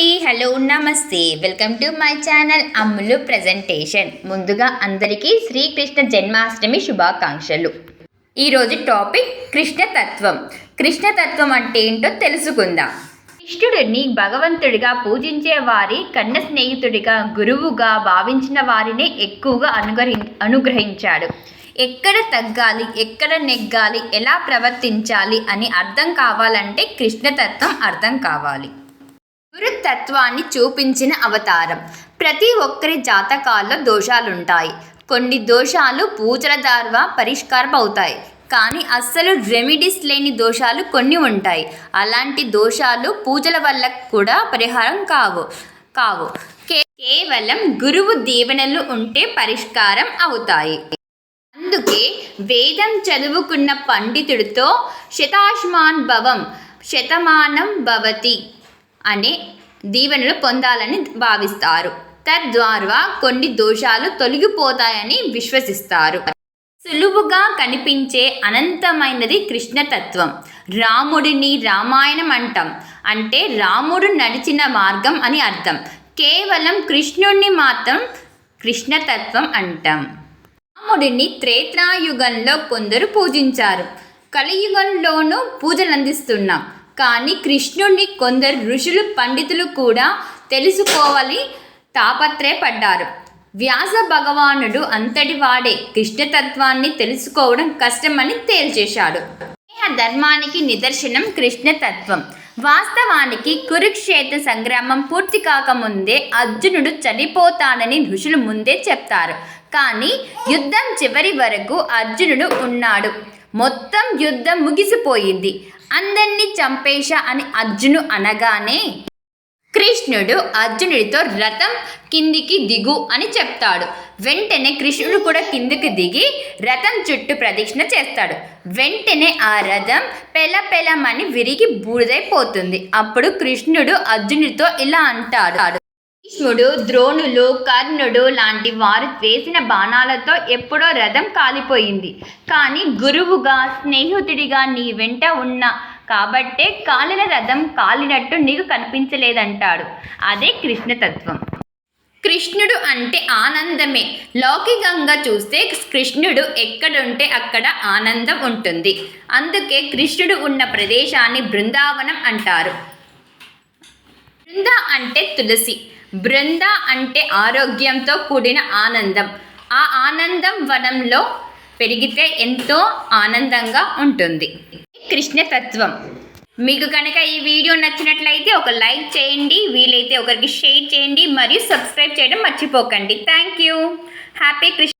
అండి హలో నమస్తే. Welcome to my channel Ammulu presentation ముందుగా అందరికీ శ్రీకృష్ణ జన్మాష్టమి శుభాకాంక్షలు. ఈరోజు టాపిక్ కృష్ణతత్వం కృష్ణతత్వం అంటే ఏంటో తెలుసుకుందాం. కృష్ణుడిని భగవంతుడిగా పూజించే వారి కన్న స్నేహితుడిగా గురువుగా భావించిన వారినే ఎక్కువగా అనుగ్రహి అనుగ్రహించాడు. ఎక్కడ తగ్గాలి ఎక్కడ నెగ్గాలి ఎలా ప్రవర్తించాలి అని అర్థం కావాలంటే కృష్ణతత్వం అర్థం కావాలి. గురుతత్వాన్ని చూపించిన అవతారం. ప్రతి ఒక్కరి జాతకాల్లో దోషాలుంటాయి. కొన్ని దోషాలు పూజల ద్వారా పరిష్కారం అవుతాయి కానీ అస్సలు రెమెడీస్ లేని దోషాలు కొన్ని ఉంటాయి. అలాంటి దోషాలు పూజల వల్ల కూడా పరిహారం కావు కావు. కేవలం గురువు దీవెనలు ఉంటే పరిష్కారం అవుతాయి. అందుకే వేదం చదువుకున్న పండితుడితో శతాశ్మాన్ భవం శతమానం భవతి. అనే దీవెనలు పొందాలని భావిస్తారు. తద్వారా కొన్ని దోషాలు తొలగిపోతాయని విశ్వసిస్తారు. సులువుగా కనిపించే అనంతమైనది కృష్ణతత్వం. రాముడిని రామాయణం అంటాం. అంటే రాముడు నడిచిన మార్గం అని అర్థం. కేవలం కృష్ణుణ్ణి మాత్రం కృష్ణతత్వం అంటాం. రాముడిని త్రేత్రాయుగంలో కొందరు పూజించారు. కలియుగంలోనూ పూజలందిస్తున్నాం. కానీ కృష్ణుణ్ణి కొందరు ఋషులు పండితులు కూడా తెలుసుకోవాలి. తాపత్రయపడ్డారు. వ్యాస భగవానుడు అంతటి వాడే కృష్ణతత్వాన్ని తెలుసుకోవడం కష్టమని తేల్చేశాడు. స్నేహ ధర్మానికి నిదర్శనం కృష్ణతత్వం. వాస్తవానికి కురుక్షేత్ర సంగ్రామం పూర్తి కాకముందే అర్జునుడు చనిపోతాడని ఋషులు ముందే చెప్తారు. కానీ యుద్ధం చివరి వరకు అర్జునుడు ఉన్నాడు. మొత్తం యుద్ధం ముగిసిపోయింది. అందరినీ చంపేశా అని అర్జును అనగానే కృష్ణుడు అర్జునుడితో రథం కిందికి దిగు అని చెప్తాడు. వెంటనే కృష్ణుడు కూడా కిందికి దిగి రథం చుట్టూ ప్రదక్షిణ చేస్తాడు. వెంటనే ఆ రథం పెల పెలమని విరిగి బూడిదైపోతుంది. అప్పుడు కృష్ణుడు అర్జునుడితో ఇలా అంటాడు. భీష్ముడు ద్రోణులు కర్ణుడు లాంటి వారు వేసిన బాణాలతో ఎప్పుడో రథం కాలిపోయింది. కానీ గురువుగా స్నేహితుడిగా నీ వెంట ఉన్న కాబట్టే కాలిన రథం కాలినట్టు నీకు కనిపించలేదంటాడు. అదే కృష్ణతత్వం కృష్ణుడు అంటే ఆనందమే. లౌకికంగా చూస్తే కృష్ణుడు ఎక్కడుంటే అక్కడ ఆనందం ఉంటుంది. అందుకే కృష్ణుడు ఉన్న ప్రదేశాన్ని బృందావనం అంటారు. బృంద అంటే తులసి. బృంద అంటే ఆరోగ్యంతో కూడిన ఆనందం. ఆ ఆనందం వనంలో పెరిగితే ఎంతో ఆనందంగా ఉంటుంది. కృష్ణతత్వం. మీకు కనుక ఈ వీడియో నచ్చినట్లయితే ఒక లైక్ చేయండి వీలైతే ఒకరికి షేర్ చేయండి మరియు సబ్స్క్రైబ్ చేయడం మర్చిపోకండి. Thank you. హ్యాపీ కృష్ణ